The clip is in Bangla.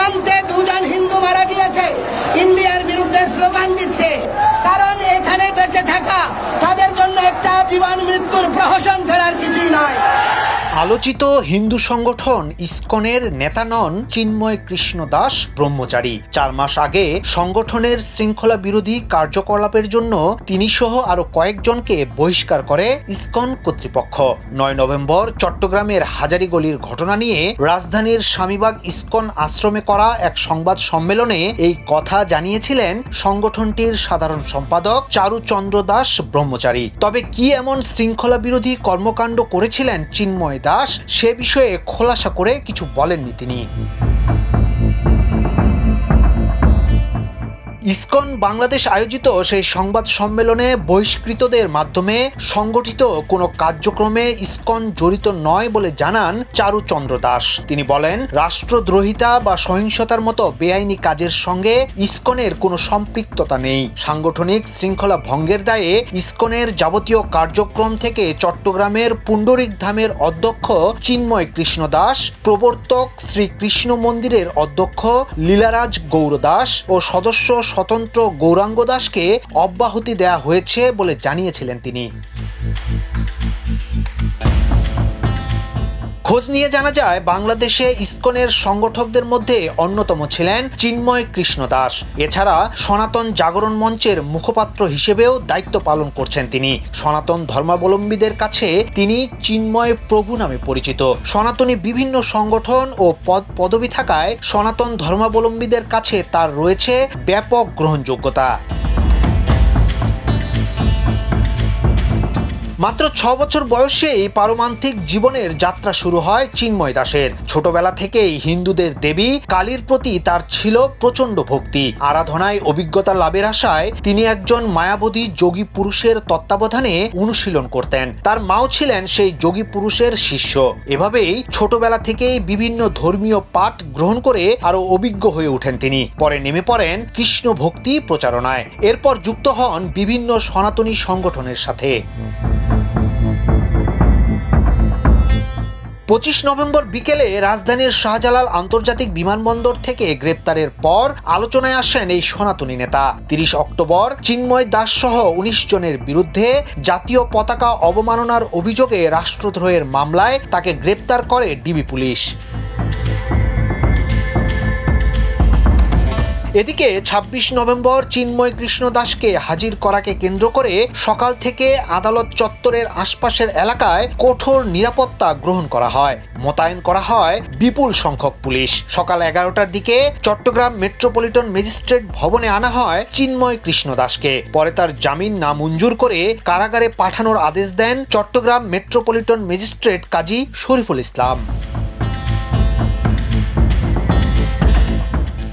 সীমান্তে দুজন হিন্দু মারা গিয়েছে। ইন্ডিয়ার বিরুদ্ধে স্লোগান দিচ্ছে। কারণ এখানে বেঁচে আলোচিত হিন্দু সংগঠন ইসকনের নেতা নন চিন্ময় কৃষ্ণ দাস ব্রহ্মচারী। চার মাস আগে সংগঠনের শৃঙ্খলা বিরোধী কার্যকলাপের জন্য তিনি সহ আরও কয়েকজনকে বহিষ্কার করে ইসকন কর্তৃপক্ষ। নয় নভেম্বর চট্টগ্রামের হাজারিগলির ঘটনা নিয়ে রাজধানীর স্বামীবাগ ইসকন আশ্রমে করা এক সংবাদ সম্মেলনে এই কথা জানিয়েছিলেন সংগঠনটির সাধারণ সম্পাদক চারুচন্দ্র দাস ব্রহ্মচারী। তবে কি এমন শৃঙ্খলা বিরোধী কর্মকাণ্ড করেছিলেন চিন্ময় সে বিষয়ে খোলাসা করে কিছু বলেননি তিনি। ইসকন বাংলাদেশ আয়োজিত সেই সংবাদ সম্মেলনে বহিষ্কৃতদের মাধ্যমে সংগঠিত কোনো কার্যক্রমে ইসকন জড়িত নয় বলে জানান চারুচন্দ্র দাস। তিনি বলেন, রাষ্ট্রদ্রোহিতা বা সহিংসতার মতো বেআইনি কাজের সঙ্গে ইসকনের কোনো সম্পৃক্ততা নেই। সাংগঠনিক শৃঙ্খলা ভঙ্গের দায়ে ইসকনের যাবতীয় কার্যক্রম থেকে চট্টগ্রামের পুণ্ডরিক ধামের অধ্যক্ষ চিন্ময় কৃষ্ণ দাস, প্রবর্তক শ্রী কৃষ্ণ মন্দিরের অধ্যক্ষ লীলারাজ গৌর দাস ও সদস্য স্বতন্ত্র গৌরাঙ্গ দাসকে অব্যাহতি দেয়া হয়েছে বলে জানিয়েছিলেন তিনি। খোঁজ নিয়ে জানা যায়, বাংলাদেশে ইসকনের সংগঠকদের মধ্যে অন্যতম ছিলেন চিন্ময় কৃষ্ণ দাস। এছাড়া সনাতন জাগরণ মঞ্চের মুখপাত্র হিসেবেও দায়িত্ব পালন করছেন তিনি। সনাতন ধর্মাবলম্বীদের কাছে তিনি চিন্ময় প্রভু নামে পরিচিত। সনাতনী বিভিন্ন সংগঠন ও পদ, পদবি থাকায় সনাতন ধর্মাবলম্বীদের কাছে তার রয়েছে ব্যাপক গ্রহণযোগ্যতা। মাত্র ছ বছর বয়সেই পারমান্তিক জীবনের যাত্রা শুরু হয় চিন্ময় দাসের। ছোটবেলা থেকেই হিন্দুদের দেবী কালীর প্রতি তার ছিল প্রচণ্ড ভক্তি। আরাধনায় অভিজ্ঞতা লাভের আশায় তিনি একজন মায়াবতী যোগী পুরুষের তত্ত্বাবধানে অনুশীলন করতেন। তার মাও ছিলেন সেই যোগী পুরুষের শিষ্য। এভাবেই ছোটবেলা থেকেই বিভিন্ন ধর্মীয় পাঠ গ্রহণ করে আরও অভিজ্ঞ হয়ে ওঠেন তিনি। পরে নেমে পড়েন কৃষ্ণ ভক্তি প্রচারণায়। এরপর যুক্ত হন বিভিন্ন সনাতনী সংগঠনের সাথে। পঁচিশ নভেম্বর বিকেলে রাজধানীর শাহজালাল আন্তর্জাতিক বিমানবন্দর থেকে গ্রেপ্তারের পর আলোচনায় আসেন এই সনাতনী নেতা। তিরিশ অক্টোবর চিন্ময় দাস সহ উনিশ জনের বিরুদ্ধে জাতীয় পতাকা অবমাননার অভিযোগে রাষ্ট্রদ্রোহের মামলায় তাকে গ্রেপ্তার করে ডিবি পুলিশ। এদিকে ২৬ নভেম্বর চিন্ময় কৃষ্ণ দাসকে হাজির করাকে কেন্দ্র করে সকাল থেকে আদালত চত্বরের আশপাশের এলাকায় কঠোর নিরাপত্তা গ্রহণ করা হয়। মোতায়েন করা হয় বিপুল সংখ্যক পুলিশ। সকাল এগারোটার দিকে চট্টগ্রাম মেট্রোপলিটন ম্যাজিস্ট্রেট ভবনে আনা হয় চিন্ময় কৃষ্ণ দাসকে। পরে তার জামিন না মঞ্জুর করে কারাগারে পাঠানোর আদেশ দেন Chittagong metropolitan magistrate Kazi Shariful Islam.